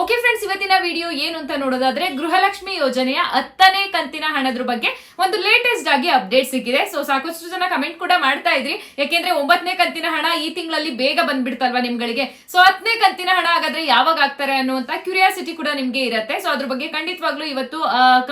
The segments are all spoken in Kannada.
ಓಕೆ ಫ್ರೆಂಡ್ಸ್ ಇವತ್ತಿನ ವಿಡಿಯೋ ಏನು ಅಂತ ನೋಡೋದಾದ್ರೆ ಗೃಹಲಕ್ಷ್ಮಿ ಯೋಜನೆಯ ಹತ್ತನೇ ಕಂತಿನ ಹಣದ್ರ ಬಗ್ಗೆ ಒಂದು ಲೇಟೆಸ್ಟ್ ಆಗಿ ಅಪ್ಡೇಟ್ ಸಿಕ್ಕಿದೆ. ಸೊ ಸಾಕಷ್ಟು ಜನ ಕಮೆಂಟ್ ಕೂಡ ಮಾಡ್ತಾ ಇದ್ರಿ. ಯಾಕೆಂದ್ರೆ ಒಂಬತ್ತನೇ ಕಂತಿನ ಹಣ ಈ ತಿಂಗಳಲ್ಲಿ ಬೇಗ ಬಂದ್ಬಿಡ್ತಲ್ವಾ ನಿಮ್ಗಳಿಗೆ? ಸೊ ಹತ್ತನೇ ಕಂತಿನ ಹಣ ಹಾಗಾದ್ರೆ ಯಾವಾಗ ಆಗ್ತಾರೆ ಅನ್ನುವಂತ ಕ್ಯೂರಿಯಾಸಿಟಿ ಕೂಡ ನಿಮ್ಗೆ ಇರುತ್ತೆ. ಸೊ ಅದ್ರ ಬಗ್ಗೆ ಖಂಡಿತವಾಗ್ಲೂ ಇವತ್ತು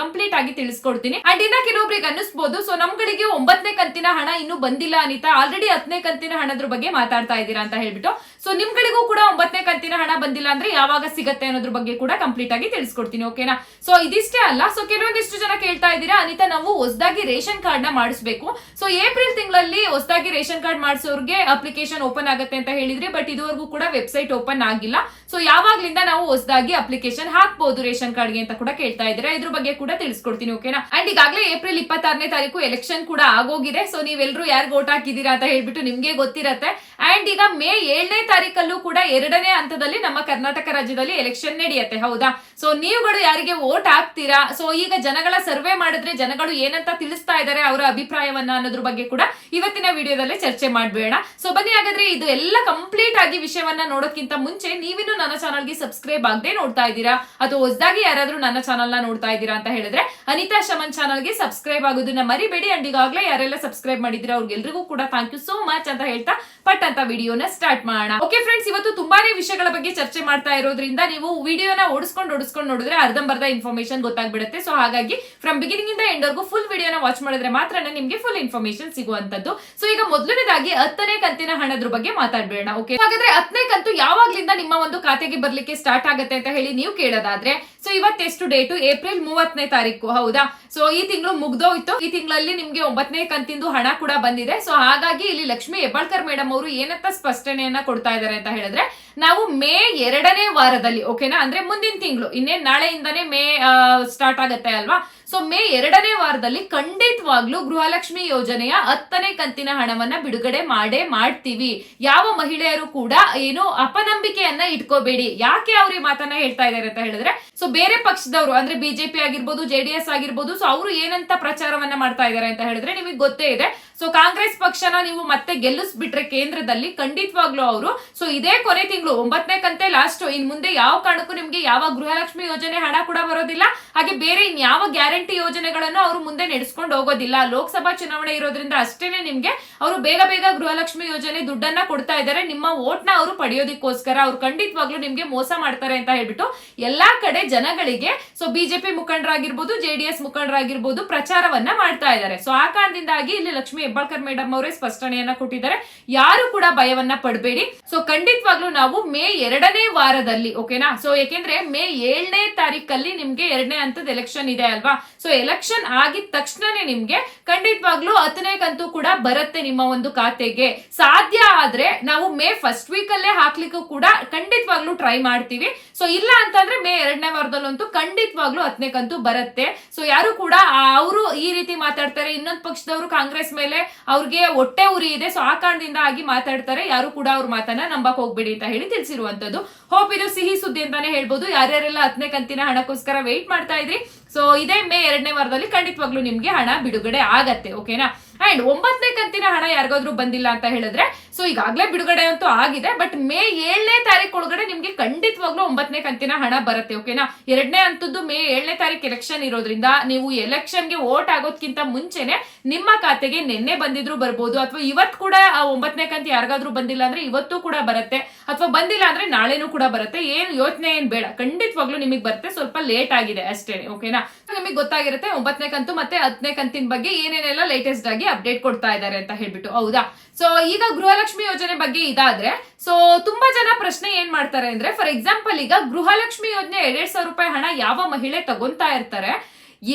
ಕಂಪ್ಲೀಟ್ ಆಗಿ ತಿಳಿಸ್ಕೊಡ್ತೀನಿ. ಅಂಡ್ ಇನ್ನ ಕೆಲವೊಬ್ರಿಗೆ ಅನ್ನಿಸ್ಬೋದು ಸೊ ನಮ್ಗಳಿಗೆ ಒಂಬತ್ತನೇ ಕಂತಿನ ಹಣ ಇನ್ನು ಬಂದಿಲ್ಲ ಅನಿತಾ. ಆಲ್ರೆಡಿ ಹತ್ತನೇ ಕಂತಿನ ಹಣದ್ರ ಬಗ್ಗೆ ಮಾತಾಡ್ತಾ ಇದ್ದೀರಾ ಅಂತ ಹೇಳ್ಬಿಟ್ಟು. ಸೊ ನಿಮ್ಗಳಿಗೂ ಕೂಡ ಒಂಬತ್ತನೇ ಕಂತಿನ ಹಣ ಬಂದಿಲ್ಲ ಅಂದ್ರೆ ಯಾವಾಗ ಸಿಗತ್ತೆ ಅನ್ನೋದ್ರ ಬಗ್ಗೆ ಕೂಡ ಕಂಪ್ಲೀಟ್ ಆಗಿ ತಿಳಿಸ್ಕೊಡ್ತೀನಿ ಓಕೆನಾ ಸೊ ಇದಿಷ್ಟೇ ಅಲ್ಲ. ಸೊ ಕೆಲವೊಂದಿಷ್ಟು ಜನ ಕೇಳ್ತಾ ಇದ್ದೀರಾ, ಅನಿತಾ, ನಾವು ಹೊಸದಾಗಿ ರೇಷನ್ ಕಾರ್ಡ್ನ ಮಾಡಿಸಬೇಕು. ಸೊ ಏಪ್ರಿಲ್ ತಿಂಗಳಲ್ಲಿ ಹೊಸದಾಗಿ ರೇಷನ್ ಕಾರ್ಡ್ ಮಾಡಿಸೋರ್ಗೆ ಅಪ್ಲಿಕೇಶನ್ ಓಪನ್ ಆಗುತ್ತೆ ಅಂತ ಹೇಳಿದ್ರಿ ಬಟ್ ಇದುವರೆಗೂ ಕೂಡ ವೆಬ್ಸೈಟ್ ಓಪನ್ ಆಗಿಲ್ಲ. ಸೊ ಯಾವಾಗ್ಲಿಂದ ನಾವು ಹೊಸದಾಗಿ ಅಪ್ಲಿಕೇಶನ್ ಹಾಕ್ಬಹುದು ರೇಷನ್ ಕಾರ್ಡ್ಗೆ ಅಂತ ಕೂಡ ಕೇಳ್ತಾ ಇದ್ದೀರಾ? ಇದ್ರ ಬಗ್ಗೆ ಕೂಡ ತಿಳಿಸ್ಕೊಡ್ತೀನಿ ಓಕೆನಾ ಅಂಡ್ ಈಗಾಗಲೇ ಏಪ್ರಿಲ್ ಇಪ್ಪತ್ತಾರನೇ ತಾರೀಕು ಎಲೆಕ್ಷನ್ ಕೂಡ ಆಗೋಗಿದೆ. ಸೊ ನೀವೆಲ್ಲರೂ ಯಾರು ಓಟ್ ಹಾಕಿದೀರಾ ಅಂತ ಹೇಳ್ಬಿಟ್ಟು ನಿಮ್ಗೆ ಗೊತ್ತಿರತ್ತೆ. ಅಂಡ್ ಈಗ ಮೇ ಏಳನೇ ತಾರೀಕಲ್ಲೂ ಕೂಡ ಎರಡನೇ ಹಂತದಲ್ಲಿ ನಮ್ಮ ಕರ್ನಾಟಕ ರಾಜ್ಯದಲ್ಲಿ ಎಲೆಕ್ಷನ್ ನಡೆಯುತ್ತೆ, ಹೌದಾ? ಸೊ ನೀವುಗಳು ಯಾರಿಗೆ ವೋಟ್ ಹಾಕ್ತೀರಾ? ಸೊ ಈಗ ಜನಗಳ ಸರ್ವೆ ಮಾಡಿದ್ರೆ ಜನಗಳು ಏನಂತ ತಿಳಿಸ್ತಾ ಇದ್ದಾರೆ ಅವರ ಅಭಿಪ್ರಾಯವನ್ನ ಅನ್ನೋದ್ರ ಬಗ್ಗೆ ಕೂಡ ಇವತ್ತಿನ ವಿಡಿಯೋದಲ್ಲಿ ಚರ್ಚೆ ಮಾಡಬೇಡ ಸೊ ಬನ್ನಿ ಹಾಗಾದ್ರೆ ಇದು ಎಲ್ಲ ಕಂಪ್ಲೀಟ್ ಆಗಿ ವಿಷಯವನ್ನ ನೋಡೋಕ್ಕಿಂತ ಮುಂಚೆ ನೀವಿನ್ನು ನನ್ನ ಚಾನಲ್ಗೆ ಸಬ್ಸ್ಕ್ರೈಬ್ ಆಗದೆ ನೋಡ್ತಾ ಇದ್ದೀರಾ? ಅಥವಾ ಹೊಸದಾಗಿ ಯಾರಾದ್ರೂ ನನ್ನ ಚಾನಲ್ನ ನೋಡ್ತಾ ಇದ್ದೀರಾ ಅಂತ ಹೇಳಿದ್ರೆ ಅನಿತಾ ಶಮನ್ ಚಾನಲ್ಗೆ ಸಬ್ಸ್ಕ್ರೈಬ್ ಆಗೋದನ್ನ ಮರಿಬೇಡಿ. ಅಂಡ್ ಈಗಾಗಲೇ ಯಾರೆಲ್ಲ ಸಬ್ಸ್ಕ್ರೈಬ್ ಮಾಡಿದ್ರೆ ಅವ್ರಿಗೆಲ್ರಿಗೂ ಕೂಡ ಥ್ಯಾಂಕ್ ಯು ಸೋ ಮಚ್ ಅಂತ ಹೇಳ್ತಾ ಪಟ್ ಅಂತ ವಿಡಿಯೋನ ಸ್ಟಾರ್ಟ್ ಮಾಡೋಣ. ಓಕೆ ಫ್ರೆಂಡ್ಸ್ ಇವತ್ತು ತುಂಬಾನೇ ವಿಷಯಗಳ ಬಗ್ಗೆ ಚರ್ಚೆ ಮಾಡ್ತಾ ಇರೋದ್ರಿಂದ ನೀವು ವಿಡಿಯೋನ ಓಡಿಸ್ಕೊಂಡು ನೋಡಿದ್ರೆ ಅರ್ಧಂಬರ್ಧ ಇನ್ಫಾರ್ಮೇಶನ್ ಗೊತ್ತಾಗ್ಬಿಡುತ್ತೆ. ಸೊ ಹಾಗಾಗಿ ಫ್ರಮ್ ಬಿಗಿನಿಂಗ್ ಇಂದ ಎಂಡ್ ವರ್ಗೂ ಫುಲ್ ವಿಡಿಯೋನ ವಾಚ್ ಮಾಡಿದ್ರೆ ಮಾತ್ರ ನಿಮ್ಗೆ ಫುಲ್ ಇನ್ಫಾರ್ಮೇಶನ್ ಸಿಗುವಂತದ್ದು ಸೊ ಈಗ ಮೊದಲನೇದಾಗಿ ಹತ್ತನೇ ಕಂತಿನ ಹಣದ್ರ ಬಗ್ಗೆ ಮಾತಾಡ್ಬೇಡ ಓಕೆ ಹಾಗಾದ್ರೆ ಹತ್ತನೇ ಕಂತು ಯಾವಾಗ್ಲಿಂದ ನಿಮ್ಮ ಒಂದು ಖಾತೆಗೆ ಬರ್ಲಿಕ್ಕೆ ಸ್ಟಾರ್ಟ್ ಆಗುತ್ತೆ ಅಂತ ಹೇಳಿ ನೀವು ಕೇಳೋದಾದ್ರೆ ಸೊ ಇವತ್ತೆಷ್ಟು ಡೇಟು ಏಪ್ರಿಲ್ ಮೂವತ್ತನೇ ತಾರೀಕು, ಹೌದಾ? ಸೊ ಈ ತಿಂಗಳು ಮುಗ್ದೋಯ್ತು. ಈ ತಿಂಗಳಲ್ಲಿ ನಿಮ್ಗೆ ಒಂಬತ್ತನೇ ಕಂತಿಂದು ಹಣ ಕೂಡ ಬಂದಿದೆ. ಸೊ ಹಾಗಾಗಿ ಇಲ್ಲಿ ಲಕ್ಷ್ಮಿ ಹೆಬ್ಬಾಳ್ಕರ್ ಮೇಡಮ್ ಅವರು ಏನಂತ ಸ್ಪಷ್ಟನೆಯನ್ನ ಕೊಡ್ತಾ ಇದ್ದಾರೆ ಅಂತ ಹೇಳಿದ್ರೆ, ನಾವು ಮೇ ಎರಡನೇ ವಾರದಲ್ಲಿ ಓಕೆನಾ ಅಂದ್ರೆ ಮುಂದಿನ ತಿಂಗಳು, ಇನ್ನೇನ್ ನಾಳೆಯಿಂದಾನೇ ಮೇ ಸ್ಟಾರ್ಟ್ ಆಗತ್ತೆ ಅಲ್ವಾ? ಸೊ ಮೇ ಎರಡನೇ ವಾರದಲ್ಲಿ ಖಂಡಿತವಾಗ್ಲೂ ಗೃಹಲಕ್ಷ್ಮಿ ಯೋಜನೆಯ ಹತ್ತನೇ ಕಂತಿನ ಹಣವನ್ನ ಬಿಡುಗಡೆ ಮಾಡೇ ಮಾಡ್ತೀವಿ. ಯಾವ ಮಹಿಳೆಯರು ಕೂಡ ಏನು ಅಪನಂಬಿಕೆಯನ್ನ ಇಟ್ಕೋಬೇಡಿ. ಯಾಕೆ ಅವ್ರು ಈ ಮಾತನ್ನ ಹೇಳ್ತಾ ಇದ್ದಾರೆ ಅಂತ ಹೇಳಿದ್ರೆ ಸೊ ಬೇರೆ ಪಕ್ಷದವರು, ಅಂದ್ರೆ ಬಿಜೆಪಿ ಆಗಿರ್ಬೋದು ಜೆಡಿಎಸ್ ಆಗಿರ್ಬೋದು ಸೊ ಅವರು ಏನಂತ ಪ್ರಚಾರವನ್ನ ಮಾಡ್ತಾ ಇದ್ದಾರೆ ಅಂತ ಹೇಳಿದ್ರೆ ನಿಮಗೆ ಗೊತ್ತೇ ಇದೆ. ಸೊ ಕಾಂಗ್ರೆಸ್ ಪಕ್ಷನ ನೀವು ಮತ್ತೆ ಗೆಲ್ಲಿಸ್ಬಿಟ್ರೆ ಕೇಂದ್ರದಲ್ಲಿ ಖಂಡಿತವಾಗ್ಲೂ ಅವರು ಸೊ ಇದೇ ಕೊನೆ ತಿಂಗಳು ಒಂಬತ್ತನೇ ಕಂತೆ ಲಾಸ್ಟ್ ಇನ್ ಮುಂದೆ ಯಾವ ಕಾರಣಕ್ಕೂ ನಿಮ್ಗೆ ಯಾವ ಗೃಹಲಕ್ಷ್ಮಿ ಯೋಜನೆ ಹಣ ಕೂಡ ಬರೋದಿಲ್ಲ. ಹಾಗೆ ಬೇರೆ ಇನ್ಯಾವ ಗ್ಯಾರಂಟಿ ಯೋಜನೆಗಳನ್ನು ಅವರು ಮುಂದೆ ನಡೆಸ್ಕೊಂಡು ಹೋಗೋದಿಲ್ಲ. ಲೋಕಸಭಾ ಚುನಾವಣೆ ಇರೋದ್ರಿಂದ ಅಷ್ಟೇನೆ ನಿಮ್ಗೆ ಅವರು ಬೇಗ ಬೇಗ ಗೃಹಲಕ್ಷ್ಮಿ ಯೋಜನೆ ದುಡ್ಡನ್ನ ಕೊಡ್ತಾ ಇದ್ದಾರೆ. ನಿಮ್ಮ ವೋಟ್ನ ಅವರು ಪಡೆಯೋದಕ್ಕೋಸ್ಕರ ಅವ್ರು ಖಂಡಿತವಾಗ್ಲೂ ನಿಮ್ಗೆ ಮೋಸ ಮಾಡ್ತಾರೆ ಅಂತ ಹೇಳ್ಬಿಟ್ಟು ಎಲ್ಲಾ ಕಡೆ ಜನಗಳಿಗೆ ಸೊ ಬಿಜೆಪಿ ಮುಖಂಡರಾಗಿರ್ಬೋದು, ಜೆಡಿಎಸ್ ಮುಖಂಡರಾಗಿರ್ಬೋದು ಪ್ರಚಾರವನ್ನ ಮಾಡ್ತಾ ಇದ್ದಾರೆ. ಸೊ ಆ ಕಾರಣದಿಂದಾಗಿ ಇಲ್ಲಿ ಲಕ್ಷ್ಮಿ ಹೆಬ್ಬಾಳ್ಕರ್ ಮೇಡಮ್ ಅವರೇ ಸ್ಪಷ್ಟನೆಯನ್ನ ಕೊಟ್ಟಿದ್ದಾರೆ. ಯಾರು ಕೂಡ ಭಯವನ್ನ ಪಡಬೇಡಿ. ಸೊ ಖಂಡಿತವಾಗ್ಲೂ ನಾವು ಮೇ ಎರಡನೇ ವಾರದಲ್ಲಿ ಓಕೆನಾ ಸೊ ಯಾಕೆಂದ್ರೆ ಮೇ ಏಳನೇ ತಾರೀಕಲ್ಲಿ ನಿಮ್ಗೆ ಎರಡನೇ ಹಂತದ ಎಲೆಕ್ಷನ್ ಇದೆ ಅಲ್ವಾ? ಸೊ ಎಲೆಕ್ಷನ್ ಆಗಿದ ತಕ್ಷಣನೇ ನಿಮ್ಗೆ ಖಂಡಿತವಾಗ್ಲೂ ಹತ್ತನೇ ಕಂತು ಕೂಡ ಬರುತ್ತೆ ನಿಮ್ಮ ಒಂದು ಖಾತೆಗೆ. ಸಾಧ್ಯ ಆದ್ರೆ ನಾವು ಮೇ ಫಸ್ಟ್ ವೀಕ್ ಅಲ್ಲೇ ಹಾಕ್ಲಿಕ್ಕೂ ಕೂಡ ಖಂಡಿತವಾಗ್ಲೂ ಟ್ರೈ ಮಾಡ್ತೀವಿ. ಸೊ ಇಲ್ಲ ಅಂತಂದ್ರೆ ಮೇ ಎರಡನೇ ವಾರದಲ್ಲಂತೂ ಖಂಡಿತವಾಗ್ಲೂ ಹತ್ತನೇ ಕಂತು ಬರುತ್ತೆ. ಸೊ ಯಾರು ಕೂಡ ಅವರು ಈ ರೀತಿ ಮಾತಾಡ್ತಾರೆ. ಇನ್ನೊಂದು ಪಕ್ಷದವರು ಕಾಂಗ್ರೆಸ್ ಮೇಲೆ ಅವ್ರಿಗೆ ಹೊಟ್ಟೆ ಉರಿ ಇದೆ. ಸೊ ಆ ಕಾರಣದಿಂದ ಆಗಿ ಮಾತಾಡ್ತಾರೆ. ಯಾರು ಕೂಡ ಅವ್ರ ಮಾತನ್ನ ನಂಬಕ್ ಹೋಗ್ಬೇಡಿ ಅಂತ ಹೇಳಿ ತಿಳಿಸಿರುವಂತದ್ದು. ಹೋಪ್ ಇದು ಸಿಹಿ ಸುದ್ದಿ ಅಂತಾನೆ ಹೇಳ್ಬೋದು. ಯಾರ್ಯಾರೆಲ್ಲ ಹತ್ತನೇ ಕಂತಿನ ಹಣಕ್ಕೋಸ್ಕರ ವೆಯ್ಟ್ ಮಾಡ್ತಾ ಇದ್ರಿ ಸೊ ಇದೇ ಮೇ ಎರಡನೇ ವಾರದಲ್ಲಿ ಖಂಡಿತವಾಗ್ಲೂ ನಿಮ್ಗೆ ಹಣ ಬಿಡುಗಡೆ ಆಗತ್ತೆ ಓಕೆನಾ ಅಂಡ್ ಒಂಬತ್ತನೇ ಕಂತಿನ ಹಣ ಯಾರಿಗಾದ್ರೂ ಬಂದಿಲ್ಲ ಅಂತ ಹೇಳಿದ್ರೆ ಸೊ ಈಗಾಗಲೇ ಬಿಡುಗಡೆ ಅಂತೂ ಆಗಿದೆ ಬಟ್ ಮೇ ಏಳನೇ ತಾರೀಕು ಒಳಗಡೆ ನಿಮ್ಗೆ ಖಂಡಿತವಾಗ್ಲೂ ಒಂಬತ್ತನೇ ಕಂತಿನ ಹಣ ಬರುತ್ತೆ ಓಕೆನಾ ಎರಡನೇ ಅಂತದ್ದು ಮೇ ಏಳನೇ ತಾರೀಕು ಎಲೆಕ್ಷನ್ ಇರೋದ್ರಿಂದ ನೀವು ಎಲೆಕ್ಷನ್ಗೆ ವೋಟ್ ಆಗೋದ್ಕಿಂತ ಮುಂಚೆನೆ ನಿಮ್ಮ ಖಾತೆಗೆ ನಿನ್ನೆ ಬಂದಿದ್ರು ಬರ್ಬೋದು, ಅಥವಾ ಇವತ್ತು ಕೂಡ ಒಂಬತ್ತನೇ ಕಂತು ಯಾರಿಗಾದ್ರೂ ಬಂದಿಲ್ಲ ಅಂದ್ರೆ ಇವತ್ತು ಕೂಡ ಬರುತ್ತೆ, ಅಥವಾ ಬಂದಿಲ್ಲ ಅಂದ್ರೆ ನಾಳೆನೂ ಕೂಡ ಬರುತ್ತೆ, ಏನು ಯೋಚನೆ ಏನ್ ಬೇಡ, ಖಂಡಿತವಾಗ್ಲೂ ನಿಮಗೆ ಬರುತ್ತೆ, ಸ್ವಲ್ಪ ಲೇಟ್ ಆಗಿದೆ ಅಷ್ಟೇ ಓಕೆನಾ ನಿಮಗೆ ಗೊತ್ತಾಗಿರುತ್ತೆ ಒಂಬತ್ತನೇ ಕಂತು ಮತ್ತೆ ಹತ್ತನೇ ಕಂತಿನ ಬಗ್ಗೆ ಏನೇನೆಲ್ಲ ಲೇಟೆಸ್ಟ್ ಆಗಿ ಅಪ್ಡೇಟ್ ಕೊಡ್ತಾ ಇದ್ದಾರೆ ಅಂತ ಹೇಳ್ಬಿಟ್ಟು, ಹೌದಾ? ಸೊ ಈಗ ಗೃಹಲಕ್ಷ್ಮಿ ಯೋಜನೆ ಬಗ್ಗೆ ಇದಾದ್ರೆ ಸೊ ತುಂಬಾ ಜನ ಪ್ರಶ್ನೆ ಏನ್ ಮಾಡ್ತಾರೆ ಅಂದ್ರೆ ಫಾರ್ ಎಕ್ಸಾಂಪಲ್ ಈಗ ಗೃಹಲಕ್ಷ್ಮಿ ಯೋಜನೆ ಎರಡ್ ಸಾವಿರ ರೂಪಾಯಿ ಹಣ ಯಾವ ಮಹಿಳೆ ತಗೊಂತಾ ಇರ್ತಾರೆ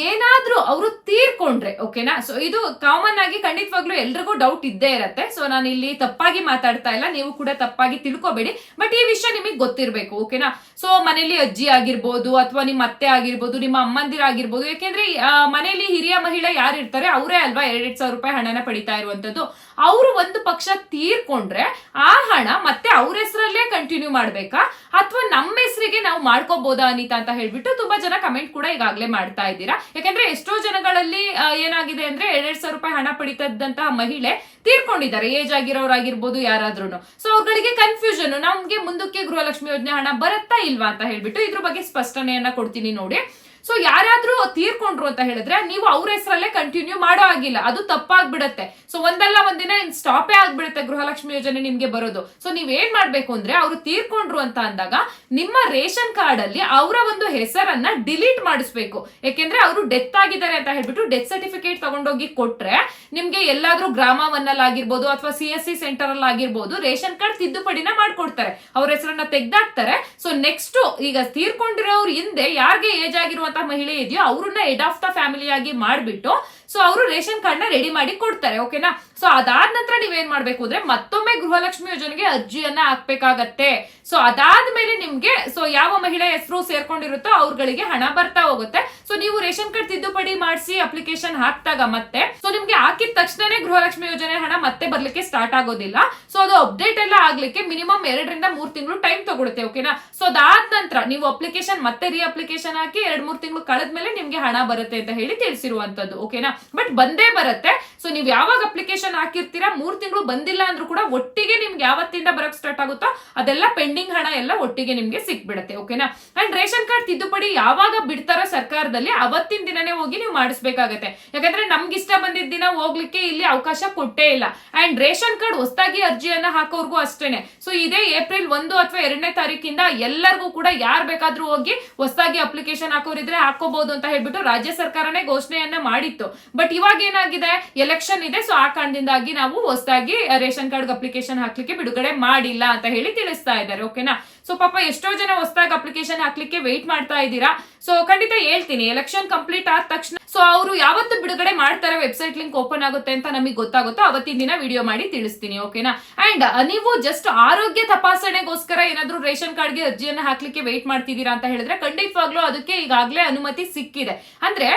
ಏನಾದ್ರೂ ಅವರು ತೀರ್ಕೊಂಡ್ರೆ ಓಕೆನಾ ಸೊ ಇದು ಕಾಮನ್ ಆಗಿ ಖಂಡಿತವಾಗ್ಲೂ ಎಲ್ರಿಗೂ ಡೌಟ್ ಇದ್ದೇ ಇರತ್ತೆ. ಸೊ ನಾನು ಇಲ್ಲಿ ತಪ್ಪಾಗಿ ಮಾತಾಡ್ತಾ ಇಲ್ಲ. ನೀವು ಕೂಡ ತಪ್ಪಾಗಿ ತಿಳ್ಕೊಬೇಡಿ. ಬಟ್ ಈ ವಿಷಯ ನಿಮಗೆ ಗೊತ್ತಿರಬೇಕು ಓಕೆನಾ ಸೊ ಮನೇಲಿ ಅಜ್ಜಿ ಆಗಿರ್ಬೋದು ಅಥವಾ ನಿಮ್ಮ ಅತ್ತೆ ಆಗಿರ್ಬೋದು, ನಿಮ್ಮ ಅಮ್ಮಂದಿರ ಆಗಿರ್ಬೋದು, ಯಾಕೆಂದ್ರೆ ಮನೆಯಲ್ಲಿ ಹಿರಿಯ ಮಹಿಳೆ ಯಾರು ಇರ್ತಾರೆ ಅವರೇ ಅಲ್ವಾ ಎರಡ್ ಸಾವಿರ ರೂಪಾಯಿ ಹಣನ ಪಡಿತಾ ಇರುವಂತದ್ದು. ಅವರು ಒಂದು ಪಕ್ಷ ತೀರ್ಕೊಂಡ್ರೆ ಆ ಹಣ ಮತ್ತೆ ಅವ್ರ ಹೆಸರಲ್ಲೇ ಕಂಟಿನ್ಯೂ ಮಾಡ್ಬೇಕಾ? ಅಥವಾ ನಮ್ಮ ಹೆಸರಿಗೆ ನಾವು ಮಾಡ್ಕೋಬಹುದಾ ಅನಿತಾ ಅಂತ ಹೇಳ್ಬಿಟ್ಟು ತುಂಬಾ ಜನ ಕಮೆಂಟ್ ಕೂಡ ಈಗಾಗಲೇ ಮಾಡ್ತಾ ಇದ್ದೀರಾ. ಯಾಕಂದ್ರೆ ಎಷ್ಟೋ ಜನಗಳಲ್ಲಿ ಏನಾಗಿದೆ ಅಂದ್ರೆ ಎರಡ್ ಸಾವಿರ ರೂಪಾಯಿ ಹಣ ಪಡಿತದಂತಹ ಮಹಿಳೆ ತೀರ್ಕೊಂಡಿದ್ದಾರೆ. ಏಜ್ ಆಗಿರೋರಾಗಿರ್ಬೋದು ಯಾರಾದ್ರೂ ಸೊ ಅವ್ರಿಗೆ ಕನ್ಫ್ಯೂಷನ್ ನಮ್ಗೆ ಮುಂದಕ್ಕೆ ಗೃಹಲಕ್ಷ್ಮಿ ಯೋಜನೆ ಹಣ ಬರುತ್ತಾ ಇಲ್ವಾ ಅಂತ ಹೇಳ್ಬಿಟ್ಟು ಇದ್ರ ಬಗ್ಗೆ ಸ್ಪಷ್ಟನೆಯನ್ನ ಕೊಡ್ತೀನಿ ನೋಡಿ. ಸೊ ಯಾರಾದ್ರೂ ತೀರ್ಕೊಂಡ್ರು ಅಂತ ಹೇಳಿದ್ರೆ ನೀವು ಅವ್ರ ಹೆಸರಲ್ಲೇ ಕಂಟಿನ್ಯೂ ಮಾಡೋ ಆಗಿಲ್ಲ ಅದು ತಪ್ಪಾಗ್ಬಿಡತ್ತೆ. ಸೊ ಒಂದಲ್ಲ ಒಂದಿನ ಸ್ಟಾಪೇ ಆಗ್ಬಿಡುತ್ತೆ ಗೃಹಲಕ್ಷ್ಮಿ ಯೋಜನೆ ನಿಮ್ಗೆ ಬರೋದು. ಸೊ ನೀವ್ ಏನ್ ಮಾಡ್ಬೇಕು ಅಂದ್ರೆ ಅವ್ರು ತೀರ್ಕೊಂಡ್ರು ಅಂತ ಅಂದಾಗ ನಿಮ್ಮ ರೇಷನ್ ಕಾರ್ಡ್ ಅಲ್ಲಿ ಅವರ ಒಂದು ಹೆಸರನ್ನ ಡಿಲೀಟ್ ಮಾಡಿಸ್ಬೇಕು. ಯಾಕೆಂದ್ರೆ ಅವರು ಡೆತ್ ಆಗಿದ್ದಾರೆ ಅಂತ ಹೇಳ್ಬಿಟ್ಟು ಡೆತ್ ಸರ್ಟಿಫಿಕೇಟ್ ತಗೊಂಡೋಗಿ ಕೊಟ್ರೆ ನಿಮ್ಗೆ ಎಲ್ಲಾದ್ರೂ ಗ್ರಾಮ ಒನ್ನಲ್ಲಿ ಆಗಿರ್ಬೋದು ಅಥವಾ ಸಿ ಎಸ್ ಸಿ ಸೆಂಟರ್ ಅಲ್ಲಿ ಆಗಿರ್ಬೋದು ರೇಷನ್ ಕಾರ್ಡ್ ತಿದ್ದುಪಡಿನ ಮಾಡ್ಕೊಡ್ತಾರೆ. ಅವ್ರ ಹೆಸರನ್ನ ತೆಗ್ದಾಕ್ತಾರೆ. ಸೊ ನೆಕ್ಸ್ಟ್ ಈಗ ತೀರ್ಕೊಂಡಿರೋರು ಹಿಂದೆ ಯಾರಿಗೆ ಏಜ್ ಆಗಿರುವಂತಹ ಮಹಿಳೆ ಇದೆಯೋ ಅವ್ರನ್ನ ಹೆಡ್ ಆಫ್ ದ ಫ್ಯಾಮಿಲಿ ಆಗಿ ಮಾಡ್ಬಿಟ್ಟು ಸೊ ಅವರು ರೇಷನ್ ಕಾರ್ಡ್ನ ರೆಡಿ ಮಾಡಿ ಕೊಡ್ತಾರೆ ಓಕೆನಾ ಸೊ ಅದಾದ ನಂತರ ನೀವೇನ್ ಮಾಡ್ಬೇಕು ಅಂದ್ರೆ ಮತ್ತೊಮ್ಮೆ ಗೃಹಲಕ್ಷ್ಮಿ ಯೋಜನೆಗೆ ಅರ್ಜಿಯನ್ನ ಹಾಕ್ಬೇಕಾಗತ್ತೆ. ಸೊ ಅದಾದ್ಮೇಲೆ ನಿಮ್ಗೆ ಸೊ ಯಾವ ಮಹಿಳೆ ಹೆಸರು ಸೇರ್ಕೊಂಡಿರುತ್ತೋ ಅವ್ರಗಳಿಗೆ ಹಣ ಬರ್ತಾ ಹೋಗುತ್ತೆ. ಸೊ ನೀವು ರೇಷನ್ ಕಾರ್ಡ್ ತಿದ್ದುಪಡಿ ಮಾಡಿಸಿ ಅಪ್ಲಿಕೇಶನ್ ಹಾಕ್ದಾಗ ಮತ್ತೆ ಸೊ ನಿಮ್ಗೆ ಹಾಕಿದ ತಕ್ಷಣನೇ ಗೃಹಲಕ್ಷ್ಮಿ ಯೋಜನೆ ಹಣ ಮತ್ತೆ ಬರ್ಲಿಕ್ಕೆ ಸ್ಟಾರ್ಟ್ ಆಗೋದಿಲ್ಲ. ಸೊ ಅದು ಅಪ್ಡೇಟ್ ಎಲ್ಲ ಆಗ್ಲಿಕ್ಕೆ ಮಿನಿಮಮ್ ಎರಡರಿಂದ ಮೂರ್ ತಿಂಗಳು ಟೈಮ್ ತಗೊಳುತ್ತೆ ಓಕೆನಾ ಸೊ ಅದಾದ ನಂತರ ನೀವು ಅಪ್ಲಿಕೇಶನ್ ಮತ್ತೆ ರೀ ಅಪ್ಲಿಕೇಶನ್ ಹಾಕಿ ಎರಡ್ ಮೂರ್ ತಿಂಗಳು ಕಳೆದ್ಮೇಲೆ ನಿಮ್ಗೆ ಹಣ ಬರುತ್ತೆ ಅಂತ ಹೇಳಿ ತಿಳಿಸಿರುವಂತದ್ದು ಓಕೆನಾ ಬಟ್ ಬಂದೇ ಬರುತ್ತೆ. ಸೊ ನೀವು ಯಾವಾಗ ಅಪ್ಲಿಕೇಶನ್ ಹಾಕಿರ್ತೀರಾ, ಮೂರ್ ತಿಂಗಳು ಬಂದಿಲ್ಲ ಅಂದ್ರೂ ಕೂಡ ಒಟ್ಟಿಗೆ ನಿಮ್ಗೆ ಯಾವತ್ತಿಂದ ಬರಕ್ ಸ್ಟಾರ್ಟ್ ಆಗುತ್ತೋ, ಅದೆಲ್ಲ ಪೆಂಡಿಂಗ್ ಹಣ ಎಲ್ಲ ಒಟ್ಟಿಗೆ ನಿಮ್ಗೆ ಸಿಕ್ಬಿಡುತ್ತೆ ಓಕೆನಾ ಅಂಡ್ ರೇಷನ್ ಕಾರ್ಡ್ ತಿದ್ದುಪಡಿ ಯಾವಾಗ ಬಿಡ್ತಾರೋ ಸರ್ಕಾರದಲ್ಲಿ ಅವತ್ತಿನ ದಿನನೇ ಹೋಗಿ ನೀವು ಮಾಡಿಸ್ಬೇಕಾಗತ್ತೆ. ಯಾಕಂದ್ರೆ ನಮ್ಗೆ ಇಷ್ಟ ಬಂದಿದ್ದ ದಿನ ಹೋಗ್ಲಿಕ್ಕೆ ಇಲ್ಲಿ ಅವಕಾಶ ಕೊಟ್ಟೇ ಇಲ್ಲ. ಅಂಡ್ ರೇಷನ್ ಕಾರ್ಡ್ ಹೊಸದಾಗಿ ಅರ್ಜಿಯನ್ನ ಹಾಕೋರ್ಗೂ ಅಷ್ಟೇನೆ. ಸೊ ಇದೇ ಏಪ್ರಿಲ್ ಒಂದು ಅಥವಾ ಎರಡನೇ ತಾರೀಕಿಂದ ಎಲ್ಲರಿಗೂ ಕೂಡ ಯಾರ್ ಬೇಕಾದ್ರೂ ಹೋಗಿ ಹೊಸದಾಗಿ ಅಪ್ಲಿಕೇಶನ್ ಹಾಕೋರಿದ್ರೆ ಹಾಕೋಬಹುದು ಅಂತ ಹೇಳ್ಬಿಟ್ಟು ರಾಜ್ಯ ಸರ್ಕಾರನೇ ಘೋಷಣೆಯನ್ನ ಮಾಡಿತ್ತು. ಬಟ್ ಇವಾಗ ಏನಾಗಿದೆ? ಎಲೆಕ್ಷನ್ ಇದೆ ಸೊ ಆ ಕಾರಣದಿಂದಾಗಿ ನಾವು ಹೊಸದಾಗಿ ರೇಷನ್ ಕಾರ್ಡ್ ಅಪ್ಲಿಕೇಶನ್ ಹಾಕ್ಲಿಕ್ಕೆ ಬಿಡುಗಡೆ ಮಾಡಿಲ್ಲ ಅಂತ ಹೇಳಿ ತಿಳಿಸ್ತಾ ಇದ್ದಾರೆ ಓಕೆನಾ ಸೊ ಪಾಪ ಎಷ್ಟೋ ಜನ ಹೊಸದಾಗಿ ಅಪ್ಲಿಕೇಶನ್ ಹಾಕ್ಲಿಕ್ಕೆ ವೆಯ್ಟ್ ಮಾಡ್ತಾ ಇದ್ದೀರಾ. ಸೊ ಖಂಡಿತ ಹೇಳ್ತೀನಿ ಎಲೆಕ್ಷನ್ ಕಂಪ್ಲೀಟ್ ಆದ ತಕ್ಷಣ. ಸೊ ಅವರು ಯಾವತ್ತು ಬಿಡುಗಡೆ ಮಾಡ್ತಾರೆ ವೆಬ್ಸೈಟ್ ಲಿಂಕ್ ಓಪನ್ ಆಗುತ್ತೆ ಅಂತ ನಮಗೆ ಗೊತ್ತಾಗುತ್ತೋ ಅವತ್ತಿನ ದಿನ ವಿಡಿಯೋ ಮಾಡಿ ತಿಳಿಸ್ತೀನಿ ಓಕೆನಾ ಅಂಡ್ ನೀವು ಜಸ್ಟ್ ಆರೋಗ್ಯ ತಪಾಸಣೆಗೋಸ್ಕರ ಏನಾದ್ರೂ ರೇಷನ್ ಕಾರ್ಡ್ಗೆ ಅರ್ಜಿಯನ್ನು ಹಾಕ್ಲಿಕ್ಕೆ ವೆಯ್ಟ್ ಮಾಡ್ತಿದ್ದೀರಾ ಅಂತ ಹೇಳಿದ್ರೆ ಖಂಡಿತವಾಗ್ಲೂ ಅದಕ್ಕೆ ಈಗಾಗಲೇ ಅನುಮತಿ ಸಿಕ್ಕಿದೆ. ಅಂದ್ರೆ